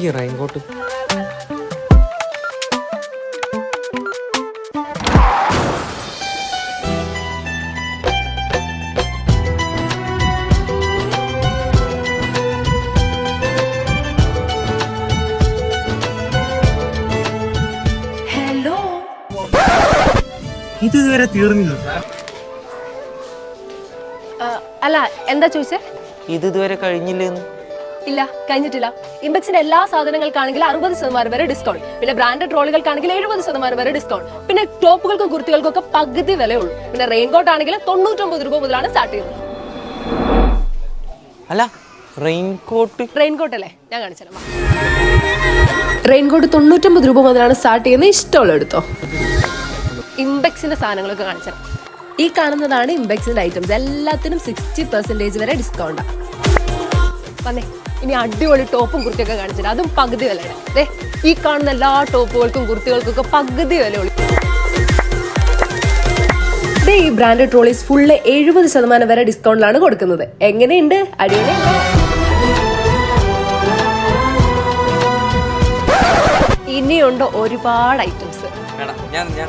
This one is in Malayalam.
ഈ റെയിൻകോട്ട്. ഹലോ ഇത് ഇതുവരെ തീർന്നില്ല. അല്ല എന്താ ചോദിച്ചേ? ഇത് ഇതുവരെ കഴിഞ്ഞില്ലേന്ന്. ഇല്ല കഴിഞ്ഞിട്ടില്ല. ഇമ്പക്സിന്റെ എല്ലാ സാധനങ്ങൾക്കാണെങ്കിൽ അറുപത് ശതമാനം വരെ ഡിസ്കൗണ്ട് പിന്നെ ബ്രാൻഡഡ് ട്രോളുകൾക്കാണെങ്കിൽ എഴുപത് ശതമാനം വരെ ഡിസ്കൗണ്ട് പിന്നെ ടോപ്പുകൾക്കും കുർത്തികൾക്കും ഒക്കെ പകുതി വിലയുള്ളൂ. പിന്നെ റെയിൻകോട്ട് ആണെങ്കിൽ തൊണ്ണൂറ്റൊമ്പത് രൂപ മുതലാണ് സ്റ്റാർട്ട് ചെയ്യുന്നത് അല്ല റെയിൻകോട്ട് റെയിൻകോട്ട് അല്ലേ? ഞാൻ കാണിച്ചു റെയിൻകോട്ട് തൊണ്ണൂറ്റൊമ്പത് രൂപ മുതലാണ് സ്റ്റാർട്ട് ചെയ്യുന്നത്. ഇഷ്ടമുള്ള എടുത്തോ. ഇമ്പെക്സിന്റെ സാധനങ്ങളൊക്കെ കാണിച്ചു ഈ കാണുന്നതാണ് ഇമ്പെക്സിന്റെ ഐറ്റംസ് എല്ലാത്തിനും സിക്സ്റ്റി പെർസെന്റേജ് വരെ ഡിസ്കൗണ്ടാണ് വന്നേ. ഇനി അടിപൊളി ടോപ്പും കുർത്തിയൊക്കെ കാണിച്ചിട്ട് അതും പകുതി വിലയുടെ ദേ ഈ കാണുന്ന എല്ലാ ടോപ്പുകൾക്കും കുർത്തികൾക്കും ഒക്കെ പകുതി വിലയുള്ളൂ ദേ ഈ ബ്രാൻഡ് ട്രോളീസ് ഫുള്ള് എഴുപത് ശതമാനം വരെ ഡിസ്കൗണ്ടിലാണ് കൊടുക്കുന്നത്. എങ്ങനെയുണ്ട്? അടിപൊളിയുണ്ട് ഇനിയുണ്ട് ഒരുപാട് ഐറ്റംസ് ഞാൻ ഞാൻ